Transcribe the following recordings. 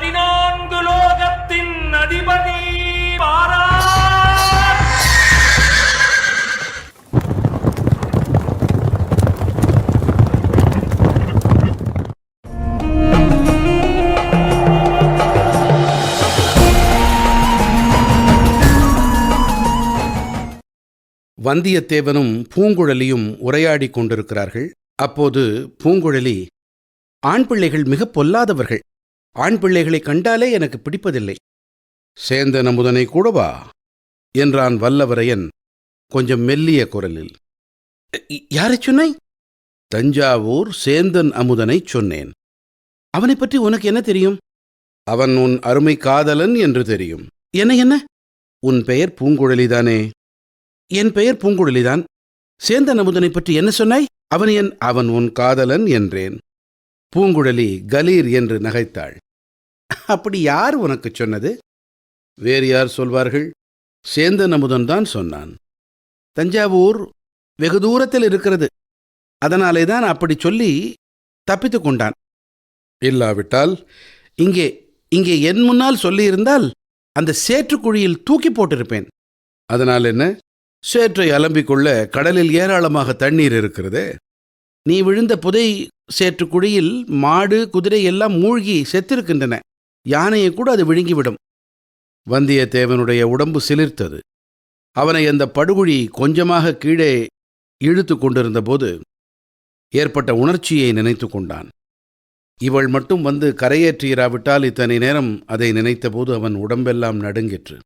பதினான்கு லோகத்தின் அதிபதி பாரா. வந்தியத்தேவனும் பூங்குழலியும் உரையாடிக் கொண்டிருக்கிறார்கள். அப்போது பூங்குழலி ஆண் பிள்ளைகள் மிகப் பொல்லாதவர்கள். ஆண் பிள்ளைகளை கண்டாலே எனக்கு பிடிப்பதில்லை. சேந்தன் அமுதனை கூடவா? என்றான் வல்லவரையன் கொஞ்சம் மெல்லிய குரலில். யாரை யாரைச் சொன்னாய்? தஞ்சாவூர் சேந்தன் அமுதனைச் சொன்னேன். அவனைப் பற்றி உனக்கு என்ன தெரியும்? அவன் உன் அருமை காதலன் என்று தெரியும். என்ன என்ன? உன் பெயர் பூங்குழலிதானே? என் பெயர் பூங்குழலிதான். சேந்தன் அமுதனைப் பற்றி என்ன சொன்னாய்? அவன் என் அவன் உன் காதலன் என்றேன். பூங்குழலி கலீர் என்று நகைத்தாள். அப்படி யார் உனக்குச் சொன்னது? வேறு யார் சொல்வார்கள்? சேந்தன் அமுதன் தான் சொன்னான். தஞ்சாவூர் வெகு தூரத்தில் இருக்கிறது. அதனாலே தான் அப்படி சொல்லி தப்பித்து கொண்டான். இல்லாவிட்டால் இங்கே இங்கே என் முன்னால் சொல்லியிருந்தால் அந்த சேற்றுக்குழியில் தூக்கி போட்டிருப்பேன். அதனால் என்ன? சேற்றை அலம்பிக் கொள்ள கடலில் ஏராளமாக தண்ணீர் இருக்கிறதே. நீ விழுந்த புதை சேற்றுக்குழியில் மாடு குதிரை எல்லாம் மூழ்கி செத்திருக்கின்றன. யானையை கூட அது விழுங்கிவிடும். வந்தியத்தேவனுடைய உடம்பு சிலிர்த்தது. அவனை அந்த படுகுழி கொஞ்சமாக கீழே இழுத்து கொண்டிருந்தபோது ஏற்பட்ட உணர்ச்சியை நினைத்து கொண்டான். இவள் மட்டும் வந்து கரையேற்றியிராவிட்டால் இத்தனை நேரம் அதை நினைத்தபோது அவன் உடம்பெல்லாம் நடுங்கிற்று.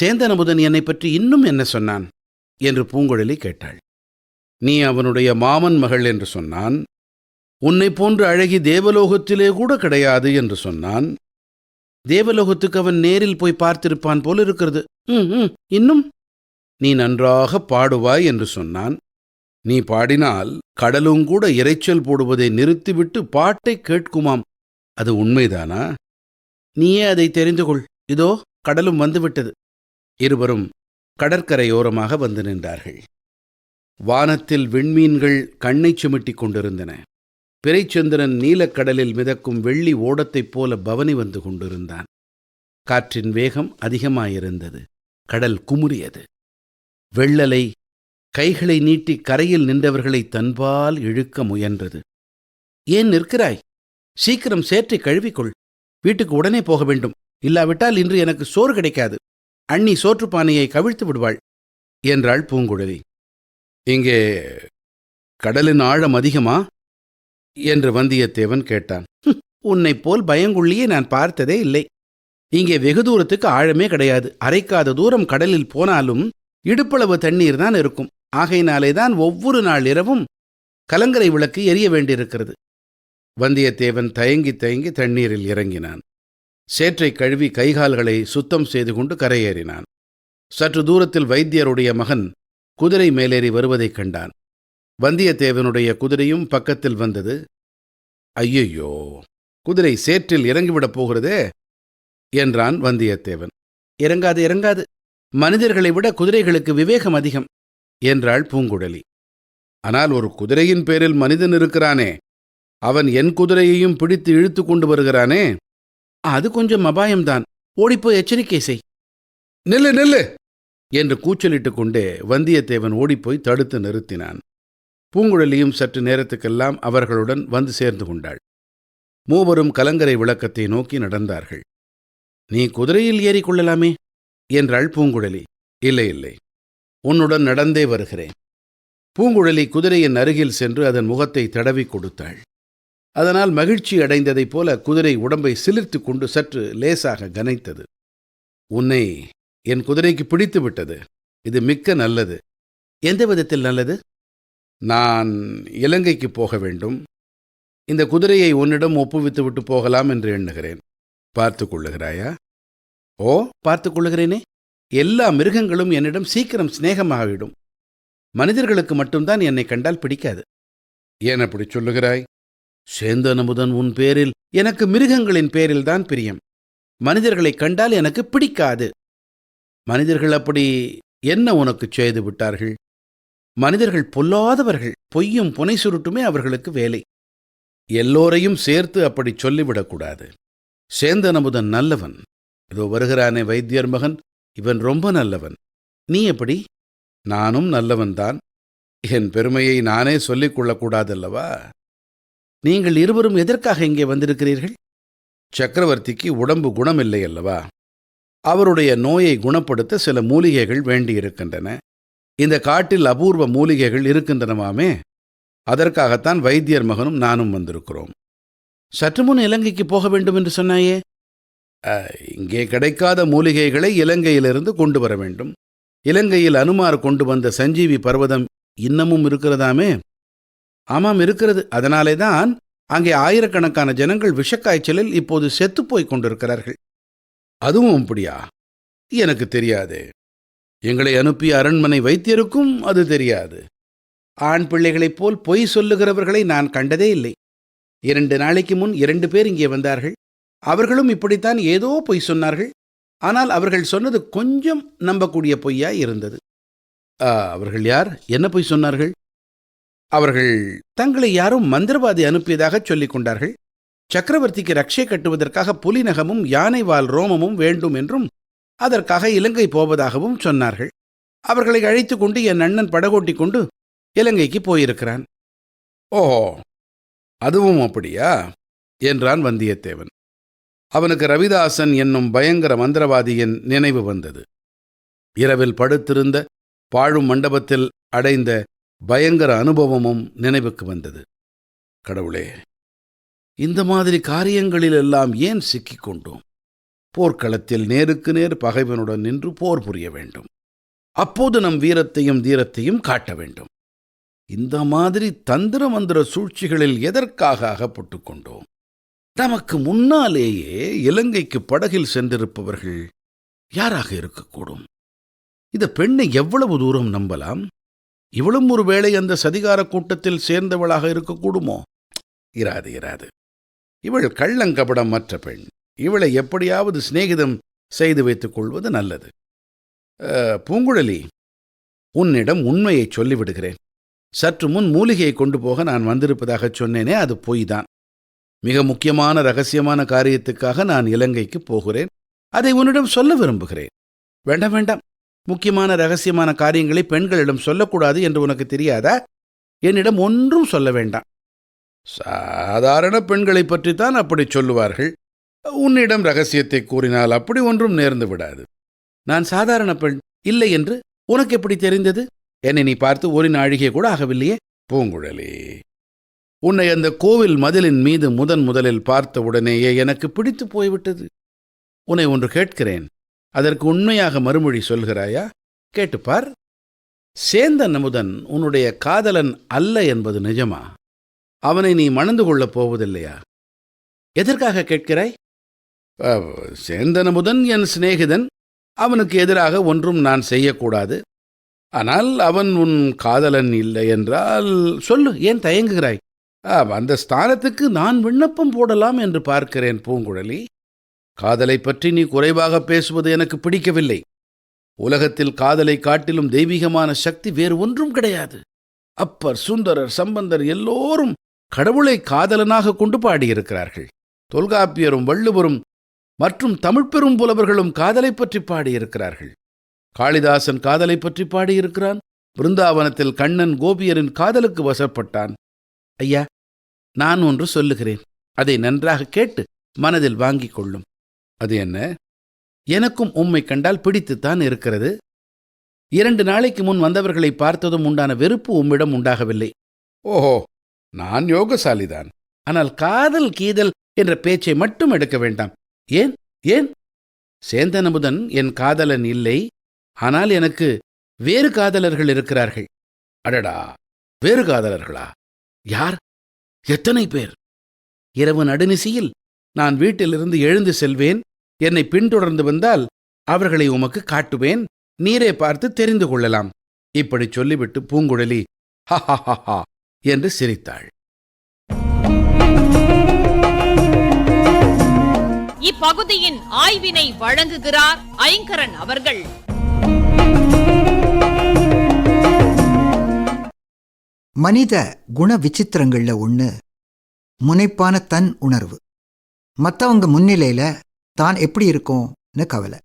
சேந்தன் அமுதன் என்னை பற்றி இன்னும் என்ன சொன்னான்? என்று பூங்குழலி கேட்டாள். நீ அவனுடைய மாமன் மகள் என்று சொன்னான் உன்னைப் போன்ற அழகி தேவலோகத்திலே கூட கிடையாது என்று சொன்னான். தேவலோகத்துக்கு அவன் நேரில் போய் பார்த்திருப்பான் போல இருக்கிறது. ம், இன்னும்? நீ நன்றாக பாடுவாய் என்று சொன்னான். நீ பாடினால் கடலும் கூட இரைச்சல் போடுவதை நிறுத்திவிட்டு பாட்டை கேட்குமாம். அது உண்மைதானா? நீயே அதை தெரிந்து கொள். இதோ கடலும் வந்துவிட்டது. இருவரும் கடற்கரையோரமாக வந்து நின்றார்கள். வானத்தில் விண்மீன்கள் கண்ணைச் சுமிட்டிக் கொண்டிருந்தன. பிறைச்சந்திரன் நீலக்கடலில் மிதக்கும் வெள்ளி ஓடத்தைப் போல பவனி வந்து கொண்டிருந்தான். காற்றின் வேகம் அதிகமாயிருந்தது. கடல் குமுறியது. வெள்ளலை கைகளை நீட்டி கரையில் நின்றவர்களை தன்பால் இழுக்க முயன்றது. ஏன் நிற்கிறாய்? சீக்கிரம் சேற்றை கழுவிக்கொள். வீட்டுக்கு உடனே போக வேண்டும். இல்லாவிட்டால் இன்று எனக்கு சோறு கிடைக்காது. அண்ணி சோற்றுப்பானையை கவிழ்த்து விடுவாள் என்றாள் பூங்குழலி. இங்கே கடலின் ஆழம் அதிகமா? என்று வந்தியத்தேவன் கேட்டான். உன்னை உன்னைப் போல் பயங்குள்ளியே நான் பார்த்ததே இல்லை. இங்கே வெகு தூரத்துக்கு ஆழமே கிடையாது. அரைக்காத தூரம் கடலில் போனாலும் இடுப்பளவு தண்ணீர் தான் இருக்கும். ஆகையினாலே தான் ஒவ்வொரு நாள் இரவும் கலங்கரை விளக்கு எரிய வேண்டியிருக்கிறது. வந்தியத்தேவன் தயங்கி தயங்கி தண்ணீரில் இறங்கினான். சேற்றை கழுவி கைகால்களை சுத்தம் செய்து கொண்டு கரையேறினான். சற்று தூரத்தில் வைத்தியருடைய மகன் குதிரை மேலேறி வருவதைக் கண்டான். வந்தியத்தேவனுடைய குதிரையும் பக்கத்தில் வந்தது. ஐயையோ குதிரை சேற்றில் இறங்கிவிடப் போகிறதே என்றான் வந்தியத்தேவன். இறங்காது இறங்காது. மனிதர்களை விட குதிரைகளுக்கு விவேகம் அதிகம் என்றாள் பூங்குழலி. ஆனால் ஒரு குதிரையின் பேரில் மனிதன் இருக்கிறானே அவன் என் குதிரையையும் பிடித்து இழுத்து கொண்டு வருகிறானே. அது கொஞ்சம் அபாயம்தான். ஓடிப்போய் எச்சரிக்கை செய். நில்லு நில்லு என்று கூச்சலிட்டுக் கொண்டே வந்தியத்தேவன் ஓடிப்போய் தடுத்து நிறுத்தினான். பூங்குழலியும் சற்று நேரத்துக்கெல்லாம் அவர்களுடன் வந்து சேர்ந்து கொண்டாள். மூவரும் கலங்கரை விளக்கத்தை நோக்கி நடந்தார்கள். நீ குதிரையில் ஏறிக்கொள்ளலாமே என்றாள் பூங்குழலி. இல்லை இல்லை. உன்னுடன் நடந்தே வருகிறேன். பூங்குழலி குதிரையின் அருகில் சென்று அதன் முகத்தை தடவிக் கொடுத்தாள். அதனால் மகிழ்ச்சி அடைந்ததைப் போல குதிரை உடம்பை சிலிர்த்துக் கொண்டு சற்று லேசாக கனைத்தது. உன்னை என் குதிரைக்கு பிடித்து விட்டது. இது மிக்க நல்லது. எந்த விதத்தில் நல்லது? நான் இலங்கைக்கு போக வேண்டும். இந்த குதிரையை உன்னிடம் ஒப்புவித்து விட்டு போகலாம் என்று எண்ணுகிறேன். பார்த்து கொள்ளுகிறாயா? ஓ பார்த்து கொள்ளுகிறேனே. எல்லா மிருகங்களும் என்னிடம் சீக்கிரம் சிநேகமாகிவிடும். மனிதர்களுக்கு மட்டும்தான் என்னை கண்டால் பிடிக்காது. ஏன் அப்படி சொல்லுகிறாய்? சேந்தன் அமுதன் உன் பேரில் எனக்கு மிருகங்களின் பேரில்தான் பிரியம். மனிதர்களைக் கண்டால் எனக்கு பிடிக்காது. மனிதர்கள் அப்படி என்ன உனக்கு செய்து விட்டார்கள்? மனிதர்கள் பொல்லாதவர்கள் பொய்யும் புனை சுருட்டுமே அவர்களுக்கு வேலை. எல்லோரையும் சேர்த்து அப்படி சொல்லிவிடக்கூடாது. சேந்தன் அமுதன் நல்லவன். இதோ வருகிறானே வைத்தியர் மகன் இவன் ரொம்ப நல்லவன். நீ எப்படி? நானும் நல்லவன்தான். என் பெருமையை நானே சொல்லிக் கொள்ளக்கூடாதல்லவா? நீங்கள் இருவரும் எதற்காக இங்கே வந்திருக்கிறீர்கள்? சக்கரவர்த்திக்கு உடம்பு குணமில்லை அல்லவா அவருடைய நோயை குணப்படுத்த சில மூலிகைகள் வேண்டியிருக்கின்றன. இந்த காட்டில் அபூர்வ மூலிகைகள் இருக்கின்றனவாமே. அதற்காகத்தான் வைத்தியர் மகனும் நானும் வந்திருக்கிறோம். சற்று முன் இலங்கைக்கு போக வேண்டும் என்று சொன்னாயே? இங்கே கிடைக்காத மூலிகைகளை இலங்கையிலிருந்து கொண்டு வர வேண்டும். இலங்கையில் அனுமார் கொண்டு வந்த சஞ்சீவி பர்வதம் இன்னமும் இருக்கிறதாமே? ஆமாம் இருக்கிறது. அதனாலே தான் அங்கே ஆயிரக்கணக்கான ஜனங்கள் விஷக்காய்ச்சலில் இப்போது செத்துப்போய்க் கொண்டிருக்கிறார்கள். அதுவும் அப்படியா? எனக்கு தெரியாது. எங்களை அனுப்பிய அரண்மனை வைத்தியருக்கும் அது தெரியாது. ஆண் பிள்ளைகளைப் போல் பொய் சொல்லுகிறவர்களை நான் கண்டதே இல்லை. இரண்டு நாளைக்கு முன் இரண்டு பேர் இங்கே வந்தார்கள். அவர்களும் இப்படித்தான் ஏதோ பொய் சொன்னார்கள். ஆனால் அவர்கள் சொன்னது கொஞ்சம் நம்பக்கூடிய பொய்யா இருந்தது. ஆ, அவர்கள் யார்? என்ன பொய் சொன்னார்கள்? அவர்கள் தங்களை யாரும் மந்திரவாதி அனுப்பியதாக சொல்லிக் கொண்டார்கள். சக்கரவர்த்திக்கு ரக்ஷை கட்டுவதற்காக புலிநகமும் யானை வால் ரோமமும் வேண்டும் என்றும் அதற்காக இலங்கை போவதாகவும் சொன்னார்கள். அவர்களை அழைத்து கொண்டு என் அண்ணன் படகோட்டி கொண்டு இலங்கைக்கு போயிருக்கிறான். ஓஹோ அதுவும் அப்படியா? என்றான் வந்தியத்தேவன். அவனுக்கு ரவிதாசன் என்னும் பயங்கர மந்திரவாதியின் நினைவு வந்தது. இரவில் படுத்திருந்த பாழும் மண்டபத்தில் அடைந்த பயங்கர அனுபவமும் நினைவுக்கு வந்தது. கடவுளே இந்த மாதிரி காரியங்களில் எல்லாம் ஏன் சிக்கிக் கொண்டோம்? போர்க்களத்தில் நேருக்கு நேர் பகைவனுடன் நின்று போர் புரிய வேண்டும். அப்போது நம் வீரத்தையும் தீரத்தையும் காட்ட வேண்டும். இந்த மாதிரி தந்திர மந்திர சூழ்ச்சிகளில் எதற்காக அகப்பட்டு கொண்டோம்? நமக்கு முன்னாலேயே இலங்கைக்கு படகில் சென்றிருப்பவர்கள் யாராக இருக்கக்கூடும்? இந்த பெண்ணை எவ்வளவு தூரம் நம்பலாம்? இவளும் ஒருவேளை அந்த சதிகார கூட்டத்தில் சேர்ந்தவளாக இருக்கக்கூடுமோ? இராது இராது. இவள் கள்ளங்கபடம் மற்ற பெண். இவளை எப்படியாவது சிநேகிதம் செய்து வைத்துக் கொள்வது நல்லது. பூங்குழலி உன்னிடம் உண்மையை சொல்லிவிடுகிறேன். சற்று முன் மூலிகையை கொண்டு போக நான் வந்திருப்பதாகச் சொன்னேனே அது பொய்தான். மிக முக்கியமான ரகசியமான காரியத்துக்காக நான் இலங்கைக்கு போகிறேன். அதை உன்னிடம் சொல்ல விரும்புகிறேன். வேண்டாம் வேண்டாம். முக்கியமான ரகசியமான காரியங்களை பெண்களிடம் சொல்லக்கூடாது என்று உனக்கு தெரியாதா? என்னிடம் ஒன்றும் சொல்ல வேண்டாம். சாதாரண பெண்களைப் பற்றித்தான் அப்படி சொல்லுவார்கள். உன்னிடம் ரகசியத்தை கூறினால் அப்படி ஒன்றும் நேர்ந்து விடாது. நான் சாதாரண பெண் இல்லை என்று உனக்கு எப்படி தெரிந்தது? என்னை நீ பார்த்து ஒரு நாழிகை கூட ஆகவில்லையே? பூங்குழலே உன்னை அந்த கோவில் மதிலின் மீது முதன் முதலில் பார்த்த உடனேயே எனக்கு பிடித்து போய்விட்டது. உன்னை ஒன்று கேட்கிறேன். அதற்கு உண்மையாக மறுமொழி சொல்கிறாயா? கேட்டுப்பார். சேந்தன் அமுதன் உன்னுடைய காதலன் அல்ல என்பது நிஜமா? அவனை நீ மணந்து கொள்ளப் போவதில்லையா? எதற்காக கேட்கிறாய்? சேந்தன முதன் என் சிநேகிதன். அவனுக்கு எதிராக ஒன்றும் நான் செய்யக்கூடாது. ஆனால் அவன் உன் காதலன் இல்லை என்றால் சொல்லு ஏன் தயங்குகிறாய்? ஆ, அந்த ஸ்தானத்துக்கு நான் விண்ணப்பம் போடலாம் என்று பார்க்கிறேன் பூங்குழலி. காதலை பற்றி நீ குறைவாக பேசுவது எனக்கு பிடிக்கவில்லை. உலகத்தில் காதலை காட்டிலும் தெய்வீகமான சக்தி வேறு ஒன்றும் கிடையாது. அப்பர் சுந்தரர் சம்பந்தர் எல்லோரும் கடவுளை காதலனாக கொண்டு பாடியிருக்கிறார்கள். தொல்காப்பியரும் வள்ளுவரும் மற்றும் தமிழ்ப்பெரும் புலவர்களும் காதலை பற்றி பாடியிருக்கிறார்கள். காளிதாசன் காதலை பற்றி பாடியிருக்கிறான். பிருந்தாவனத்தில் கண்ணன் கோபியரின் காதலுக்கு வசப்பட்டான். ஐயா நான் ஒன்று சொல்லுகிறேன். அதை நன்றாக கேட்டு மனதில் வாங்கிக் கொள்ளும். அது என்ன? எனக்கும் உம்மை கண்டால் பிடித்துத்தான் இருக்கிறது. இரண்டு நாளைக்கு முன் வந்தவர்களை பார்த்ததும் உண்டான வெறுப்பு உம்மிடம் உண்டாகவில்லை. ஓஹோ நான் யோகசாலிதான். ஆனால் காதல் கீதல் என்ற பேச்சை மட்டும் எடுக்க வேண்டாம். ஏன்? ஏன்? சேந்தனமுதன் என் காதலன் இல்லை. ஆனால் எனக்கு வேறு காதலர்கள் இருக்கிறார்கள். அடடா! வேறு காதலர்களா? யார்? எத்தனை பேர்? இரவு நடுநிசியில் நான் வீட்டிலிருந்து எழுந்து செல்வேன். என்னை பின்தொடர்ந்து வந்தால் அவர்களை உமக்கு காட்டுவேன். நீரே பார்த்து தெரிந்து கொள்ளலாம். இப்படி சொல்லிவிட்டு பூங்குழலி ஹா என்று சிரித்தாள். இப்பகுதியின் ஆய்வினை வழங்குகிறார் ஐங்கரன் அவர்கள். மனித குண விசித்திரங்கள்ல ஒண்ணு முனைப்பான தன் உணர்வு. மத்தவங்க முன்னிலையில தான் எப்படி இருக்கும்னு கவலை.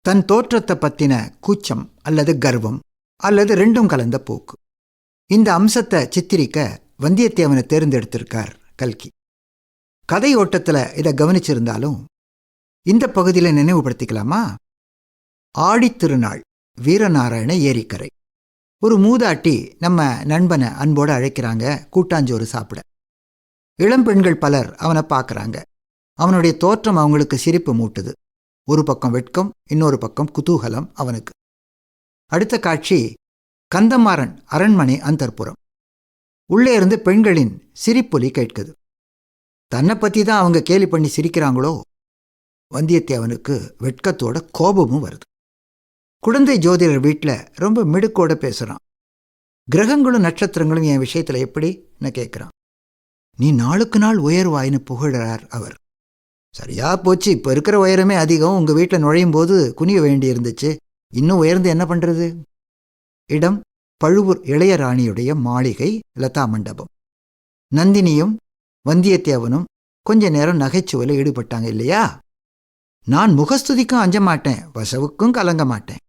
தன் தோற்றத்தை பத்தின கூச்சம் அல்லது கர்வம் அல்லது ரெண்டும் கலந்த போக்கு. இந்த அம்சத்தை சித்திரிக்க வந்தியத்தேவனை தேர்ந்தெடுத்திருக்கார் கல்கி. கதை ஓட்டத்துல இதை கவனிச்சிருந்தாலும் இந்த பகுதியில நினைவுபடுத்திக்கலாமா? ஆடித்திருநாள் வீரநாராயண ஏரிக்கரை. ஒரு மூதாட்டி நம்ம நண்பனை அன்போடு அழைக்கிறாங்க கூட்டாஞ்சோறு சாப்பிட. இளம் பெண்கள் பலர் அவனை பார்க்குறாங்க. அவனுடைய தோற்றம் அவங்களுக்கு சிரிப்பு மூட்டுது. ஒரு பக்கம் வெட்கம் இன்னொரு பக்கம் குதூகலம் அவனுக்கு. அடுத்த காட்சி கந்தமாறன் அரண்மனை அந்தர்புரம். உள்ளே இருந்து பெண்களின் சிரிப்பொலி கேட்குது. தன்னை பற்றி தான் அவங்க கேலி பண்ணி சிரிக்கிறாங்களோ? வந்தியத்தேவனுக்கு வெட்கத்தோட கோபமும் வருது. குழந்தை ஜோதிடர் வீட்டில் ரொம்ப மிடுக்கோட பேசுகிறான் கிரகங்களும் நட்சத்திரங்களும் என் விஷயத்தில் எப்படின்னு கேட்குறான் நீ நாளுக்கு நாள் உயர்வாயின்னு புகழறார் அவர். சரியா போச்சு இப்போ இருக்கிற உயரமே அதிகம். உங்கள் வீட்டில் நுழையும் போது குனிய வேண்டி இருந்துச்சு இன்னும் உயர்ந்து என்ன பண்ணுறது இடம் பழுவூர் இளையராணியுடைய மாளிகை லதா மண்டபம். நந்தினியும் வந்தியத்தேவனும் கொஞ்ச நேரம் நகைச்சுவையில் ஈடுபட்டாங்க இல்லையா? நான் முகஸ்துதிக்கும் அஞ்ச மாட்டேன் வசவுக்கும் கலங்க மாட்டேன்.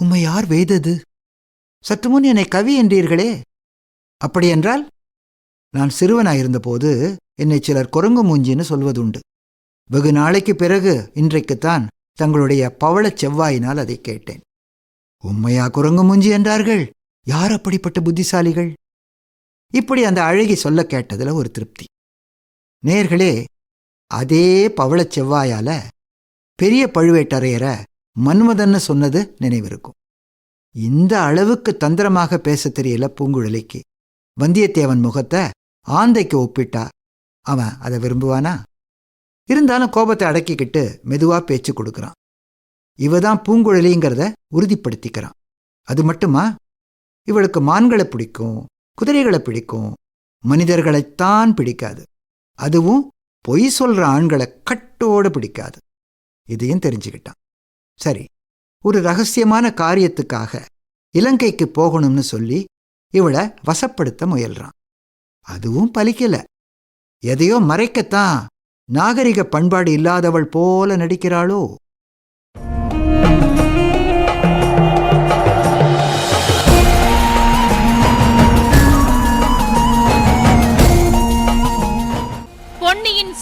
உம்மை யார் வெய்தது சற்று முன் என்னை கவி என்றீர்களே. அப்படியென்றால் நான் சிறுவனாயிருந்தபோது என்னை சிலர் குரங்கு மூஞ்சின்னு சொல்வதுண்டு. வெகு நாளைக்கு பிறகு இன்றைக்குத்தான் தங்களுடைய பவளச் செவ்வாயினால் அதை கேட்டேன். உம்மையா குரங்கு மூஞ்சி என்றார்கள்? யார் அப்படிப்பட்ட புத்திசாலிகள்? இப்படி அந்த அழகி சொல்ல கேட்டதுல ஒரு திருப்தி. நேர்களே அதே பவளச் செவ்வாயால பெரிய பழுவேட்டரையரை மன்மதன்னு சொன்னது நினைவிருக்கும். இந்த அளவுக்கு தந்திரமாக பேசத் தெரியல பூங்குழலிக்கு. வந்தியத்தேவன் முகத்தை ஆந்தைக்கு ஒப்பிட்டா அவன் அதை விரும்புவானா? இருந்தாலும் கோபத்தை அடக்கிக்கிட்டு மெதுவா பேச்சு கொடுக்குறான். இவ தான் பூங்குழலிங்கிறத உறுதிப்படுத்திக்கிறான். அது மட்டுமா? இவளுக்கு மான்களை பிடிக்கும் குதிரைகளை பிடிக்கும். மனிதர்களைத்தான் பிடிக்காது. அதுவும் பொய் சொல்ற ஆண்களை கட்டோடு பிடிக்காது. இதையும் தெரிஞ்சுக்கிட்டான். சரி ஒரு ரகசியமான காரியத்துக்காக இலங்கைக்கு போகணும்னு சொல்லி இவளை வசப்படுத்த முயல்றான். அதுவும் பலிக்கல. எதையோ மறைக்கத்தான் நாகரிக பண்பாடு இல்லாதவள் போல நடிக்கிறாளோ.